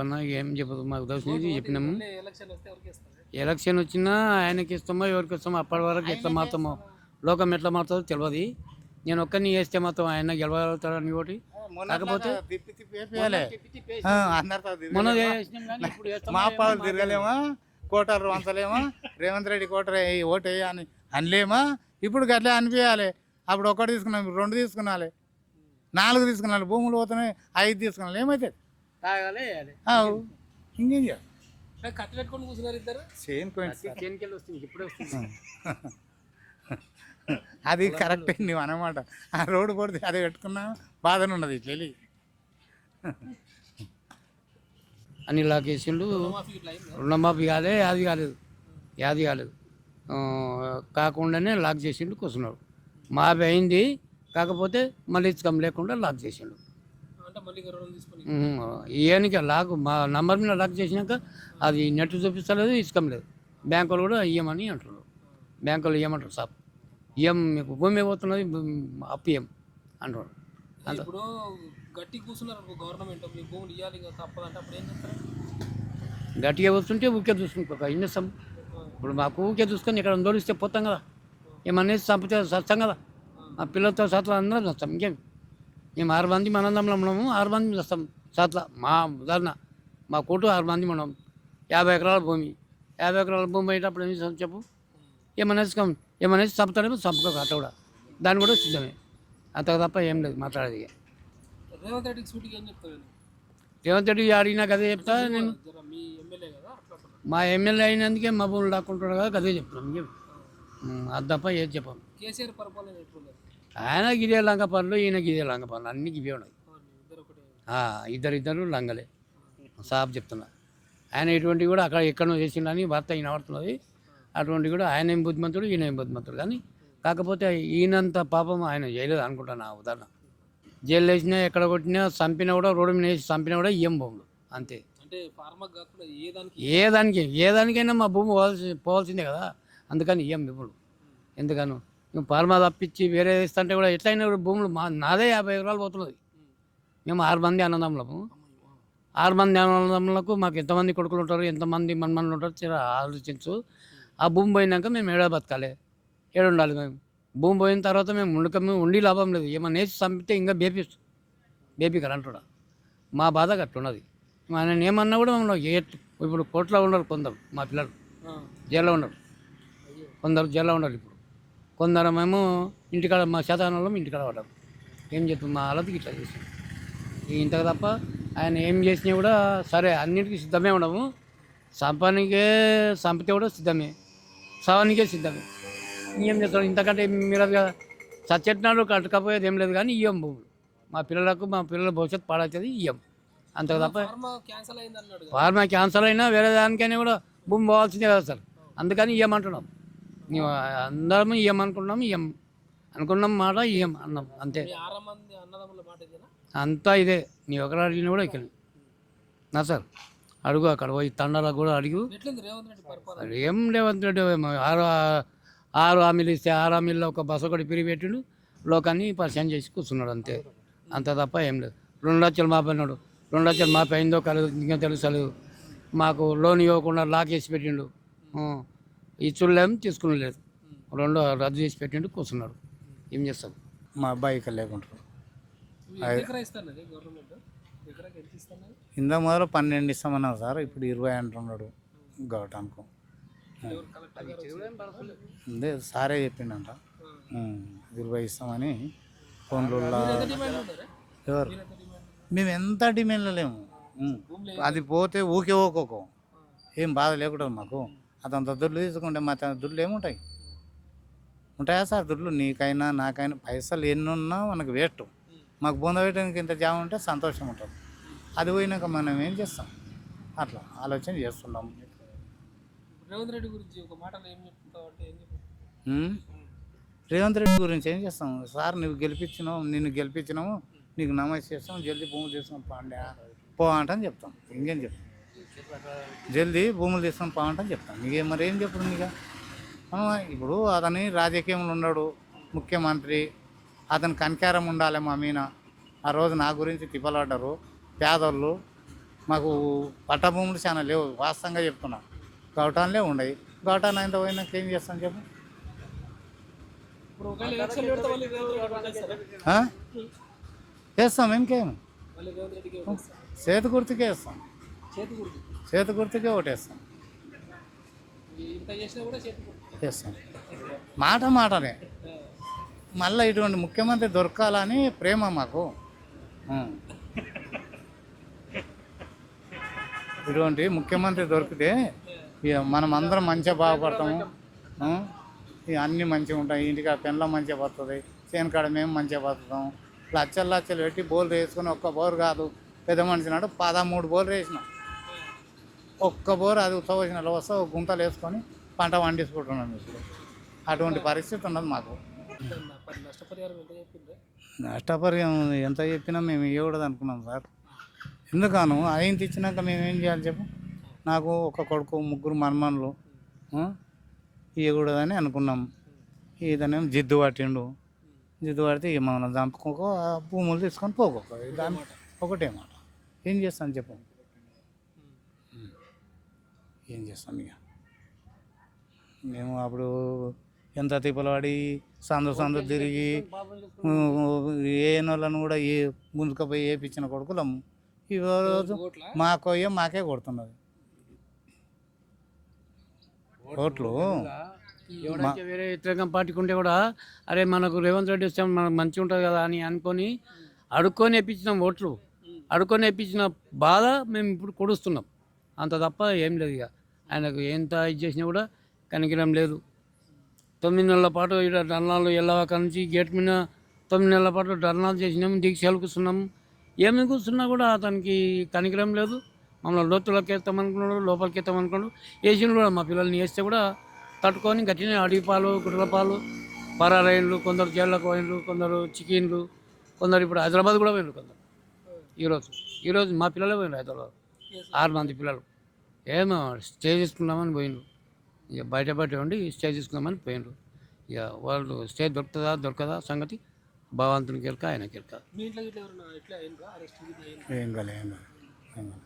అన్న ఏం చెప్పదు మాకు దర్శనం చెప్పినాము. ఎలక్షన్ వచ్చినా ఆయనకి ఇస్తామో ఎవరికి ఇస్తామో అప్పటి వరకు ఎట్లా మాత్రమో లోకం ఎట్లా మారుతుందో తెలియదు నేను ఒక్కరిని వేస్తే మాత్రం ఆయన గెలవగలుగుతాడని ఒకటి కాకపోతే. మొన్న మా పాలు తిరగలేమా? కోటలు వంచలేమా? రేవంత్ రెడ్డి కోటరు ఓటు వేయి అని అనలేమా? ఇప్పుడు గట్లే అనిపించాలి అప్పుడు ఒకటి తీసుకున్నాం రెండు తీసుకున్నాలి. నాలుగు తీసుకున్నాలి. భూములు పోతున్నాయి ఐదు తీసుకున్నాలి. ఏమైతే తాగాలి వేయాలి. ఇంకేం చేయాలి? కట్టు పెట్టుకొని కూర్చున్నారు ఇద్దరు? సేమ్ కోయిన్స్ చేనుకెళ్ళి వస్తుంది ఇప్పుడే వస్తుంది. అది కరెక్ట్ నువ్వు అనమాట ఆ రోడ్డు పడితే అది పెట్టుకున్నా బాధన ఉన్నది చెల్లి. అన్ని లాకేసిండు మాఫీ ఇట్లా అయింది? రుణమాఫీ కాలే అది కాలేదు. యాది కాలేదు. ఆ, కాకుండానే లాక్ చేసిండు కూర్చున్నాడు. మాఫీ అయింది కాకపోతే మళ్ళీ ఇచ్చకం లేకుండా లాక్ చేసిండు. ఇయనికి లాక్ మా నంబర్ మీద లాక్ చేసినాక అది నెట్ చూపిస్తలేదు ఇచ్చకం లేదు. బ్యాంకులు కూడా ఇయ్యమని అంటున్నారు. బ్యాంకులు ఇయ్యమంటారు సార్. ఇయ్యం మీకు భూమి పోతున్నది అప్పు ఇయ్యం అంటున్నారు. ఇప్పుడు గట్టి కూర్చున్నారు గవర్నమెంట్ మీ భూములు ఇవ్వాలి తప్పదంటే అప్పుడు ఏం చేస్తారు? గట్టిగా వస్తుంటే ఊకే చూసుకుంటా ఏం చేస్తాం ఇప్పుడు మాకు ఊకే చూసుకొని ఇక్కడ దోలిస్తే పోతాం కదా. ఏమనేసి చంపితే చస్తాం కదా. మా పిల్లలతో సాత్ల అందరం వస్తాం ఇంకేం? మేము ఆరు మంది మనందంలో ఉన్నాము. ఆరు మంది వస్తాం. సాత్ల మా ఉదాహరణ మా కొట్టు ఆరు మంది మనం. యాభై ఎకరాల భూమి. యాభై ఎకరాల భూమి అయ్యేటప్పుడు ఏం చేస్తాం చెప్పు? ఏమనేసి కం- ఏమనేసి చంపుతానేమో చంపుకోక అట్ట కూడా. దాన్ని కూడా సిద్ధమే. అంత తప్ప ఏం లేదు మాట్లాడేది. రేవంత్ రెడ్డికి సూటికి ఏం చెప్తారు రేవంత్ రెడ్డి అడిగినా కదే చెప్తా నేను మీ ఎమ్మెల్యే కదా అయినందుకే మా భూములు లాక్కుంటాడు కదా అదే చెప్తున్నాం అది తప్ప ఏది చెప్పాం. కేసీఆర్ పరిపాలన ఆయన గిదే లంగ పనులు ఈయన గిదే లంగ పనులు అన్ని గివే ఉన్నాయి. అవును, ఇద్దరు ఒకటే ఆ, ఇద్దరు ఇద్దరు లంగలే. సాబ్ చెప్తున్నా. ఆయన ఇటువంటి కూడా అక్కడ ఎక్కడో చేసిండని వార్త ఈయన పడుతున్నది అటువంటి కూడా ఆయన ఏం బుద్ధిమంతుడు ఈయన ఏం బుద్ధిమంతుడు. కానీ కాకపోతే ఈయనంత పాపం ఆయన చేయలేదు అనుకుంటా నా ఉదాహరణ. జైలు వేసినా ఎక్కడ కొట్టినా చంపినా కూడా రోడ్డు మీద వేసి చంపినా కూడా ఇయ్యం భూములు అంతే. ఏ దానికి ఏ దానికి ఏ దానికైనా మా భూమి పోవాల్సి పోవాల్సిందే కదా. అందుకని ఇయ్యం ఇప్పుడు ఎందుకను? పాల్మా తప్పించి వేరే ఇస్తుంటే కూడా ఎట్లయినా కూడా భూములు మా నాదే యాభై ఎకరాలు పోతున్నది. మేము ఆరు మంది అన్నదమ్ములము. ఆరు మంది అన్నదమ్ములకు మాకు ఎంతమంది కొడుకులు ఉంటారు ఎంతమంది మన్మన్లు ఉంటారు చిర ఆలోచించు. ఆ భూమి పోయినాక మేము ఏడా బతకాలి. ఏడు ఉండాలి మేము. భూమి పోయిన తర్వాత మేము ఉండక మేము ఉండి లాభం లేదు. ఏమన్నా వేసి చంపితే ఇంకా బేపిస్తు. బేబీకి అంటుడా మా బాధ గట్టున్నది ఆయన ఏమన్నా కూడా మమ్మల్ని ఇప్పుడు కోర్టులో ఉండరు కొందరు మా పిల్లలు. జైల్లో ఉండరు కొందరు జైల్లో ఉండరు ఇప్పుడు. కొందరు మేము ఇంటికాడ మా శాతానంలో ఇంటికాడ పడ్డారు ఏం చెప్తాం మా అలతికి ఇట్లా చేసాం ఇంతకు తప్ప ఆయన ఏం చేసినా కూడా సరే అన్నిటికీ సిద్ధమే ఉండము. సంపానికే సంపితే కూడా సిద్ధమే. సవానికే సిద్ధమే. ఏం చేస్తాడు ఇంతకంటే మీరు కదా. సచ్చెట్నాడు కట్టకపోయేది ఏం లేదు కానీ ఇయ్యం భూములు. మా పిల్లలకు మా పిల్లల భవిష్యత్తు పాడవుతుంది ఇయ్యం. అంతకు తప్ప ఫార్మా క్యాన్సిల్ అయినా వేరే దానికైనా కూడా భూమి పోవాల్సిందే కదా సార్. అందుకని ఇయ్యమంటున్నాం. మేము అందరం ఇయ్యమనుకున్నాం ఇయ్యం అనుకున్నాం మాట ఇయ్యం అన్నాం అంతే. అంతా ఇదే. నీ ఒకరు అడిగినా కూడా ఇక్కడ. నా సార్ అడుగు అక్కడ పోయి తండాలకు కూడా అడుగు. ఎట్లుంది రేవంత్ రెడ్డి ఏం ఆరు ఆరు హామీలు ఇస్తే ఆరు హామీల్లో ఒక బస్సు ఒకటి పిరి పెట్టిండు. లోకాన్ని పరిచయం చేసి కూర్చున్నాడు అంతే. అంత తప్ప ఏం లేదు. రెండు లక్షలు మాపన్నాడు రెండు లక్షలు మాపి అయిందో కలదు ఇంకా తెలుసలేదు మాకు లోన్ ఇవ్వకుండా లాక్ చేసి పెట్టిండు. ఇచ్చులేం తీసుకుని లేదు రెండు రద్దు చేసి పెట్టిండు కూర్చున్నాడు ఏం చేస్తాం మా అబ్బాయి ఇక్కడ లేకుంటారు. ఇంత మొదలు పన్నెండు ఇస్తామన్నారు సార్ ఇప్పుడు ఇరవై అంటున్నాడు గవటానికి గారు అదే సారే చెప్పిండంట. ఇరవై ఇస్తామని ఫోన్లో ఎవరు? మేము ఎంత డిమాండ్లో లేము. అది పోతే ఊకే ఊకోకో. ఏం బాధ లేకుండా మాకు. అతంత దుడ్లు తీసుకుంటే మా తన దుడ్లు ఏముంటాయి? ఉంటాయా సార్ దుడ్లు? నీకైనా నాకైనా పైసలు ఎన్ని ఉన్నా మనకు వేస్ట్. మాకు బొంద పెట్టడానికి ఇంత జామ ఉంటే సంతోషం ఉంటుంది. అది పోయినాక మనం ఏం చేస్తాం? అట్లా ఆలోచన చేస్తున్నాం. రేవంత్ రెడ్డి గురించి ఒక మాటలో ఏం చెప్తావు అంటే ఏం చెప్తావు ఉమ్. రేవంత్ రెడ్డి గురించి ఏం చేస్తాం? సార్ నువ్వు గెలిపించినావు నిన్ను గెలిపించినాము నీకు నమస్తే చేస్తాం జల్దీ భూములు తీసుకొని పాండే. పో అంటని చెప్తాం. ఇంకేం చెప్తాం? జల్దీ భూములు తీసుకొని పో అంటని చెప్తాం నీకేం మరి ఏం చెప్పడు నీక ఇప్పుడు అతని రాజకీయంలో ఉన్నాడు ముఖ్యమంత్రి అతని కనికారం ఉండాలి మా మీన ఆ రోజు నా గురించి తిప్పలాడ్డారు పేదోళ్ళు. మాకు పట్టభూములు చాలా లేవు వాస్తవంగా చెప్తున్నా. గవటాన్లే ఉండవు గవటాన్ అయిన పోయినాక ఏం చేస్తాం చెప్పు? చేస్తాం ఇంకేం? చేతి గుర్తుకే వేస్తాం చేతి గుర్తు చేతి గుర్తుకే ఓటేస్తాం చేస్తాం. మాట మాటనే. మళ్ళీ ఇటువంటి ముఖ్యమంత్రి దొరకాలని ప్రేమ మాకు. ఇటువంటి ముఖ్యమంత్రి దొరికితే ఇక మనం అందరం మంచిగా బాగుపడతాము? ఇక అన్నీ మంచిగా ఉంటాయి. ఇంటికి ఆ పెన్లో మంచిగా పడుతుంది. చేను కాడ మేము మంచిగా బతుకుతాం. లచ్చలు లచ్చలు పెట్టి బోర్లు వేసుకొని ఒక్క బోర్ కాదు. పెద్ద మనిషి నాడు పదమూడు బోర్లు వేసినాం. ఒక్క బోర్ అది ఉత్తవసిన వస్తే ఒక గుంతలు వేసుకొని పంట పండించుకుంటున్నాం ఇప్పుడు. అటువంటి పరిస్థితి ఉన్నది మాకు. నష్టపరిహారం ఎంత చెప్పినా మేము ఇవ్వకూడదు అనుకున్నాం సార్. ఎందుకను? అయింది ఇచ్చినాక మేము ఏం చేయాలి చెప్పు? నాకు ఒక కొడుకు ముగ్గురు మనమనులు ఇవ్వకూడదని అనుకున్నాం. ఇతనేమో జిద్దు పట్టిండు. జిద్దు పడితే మనం చంపుకోక ఆ భూములు తీసుకొని పోకోక దాని ఒకటే మాట. ఏం చేస్తాను చెప్పు? ఏం చేస్తాం ఇక? మేము అప్పుడు ఎంత తిప్పలవాడి సందు సందు తిరిగి ఏ వాళ్ళను కూడా ఏ ముందుకుపోయి వేపించిన కొడుకులము ఈ రోజు ఓట్ల? మా కొయ్య మాకే కొడుతున్నది. ఓట్లు ఎవరైతే వేరే వ్యతిరేకం పార్టీకి ఉంటే కూడా అరే మనకు రేవంత్ రెడ్డి వస్తే మనకు మంచిగా ఉంటుంది కదా అని అనుకొని అడుక్కొని వేయించినాం ఓట్లు. అడుక్కొని వేయించిన బాధ మేము ఇప్పుడు కొడుస్తున్నాం. అంత తప్ప ఏం లేదు ఇక. ఆయనకు ఎంత ఇది చేసినా కూడా కనికరం లేదు. తొమ్మిది నెలల పాటు ఇక్కడ ధర్నాలు ఎల్లవాక నుంచి గేట్ మీద తొమ్మిది నెలల పాటు ధర్నాలు చేసినాం దీక్షలు కూర్చున్నాము ఏమి కూర్చున్నా కూడా అతనికి కనికరం లేదు. మమ్మల్ని లోతులోకి ఎత్తామనుకున్నాడు లోపలికి ఎత్తామనుకున్నాడు. వేసిన కూడా మా పిల్లల్ని వేస్తే కూడా తట్టుకొని గట్టినే అడవి పాలు పాలు పరారైన్లు కొందరు జైళ్ళకు పోయినరు కొందరు చికెన్లు కొందరు ఇప్పుడు హైదరాబాద్ కూడా పోయినారు కొందరు. ఈరోజు ఈరోజు మా పిల్లలే పోయినారు హైదరాబాద్. ఆరు మంది పిల్లలు. ఏమో స్టే చేసుకుందామని పోయినరు ఇక బయట బయట ఉండి స్టే చేసుకుందామని పోయినరు ఇక వాళ్ళు స్టే దొరుకుతుందా దొరకదా సంగతి అయినరా అరెస్ట్ ఇది అయిందా? ఏం కాలే ఏం కాలే. ఏం కాలే.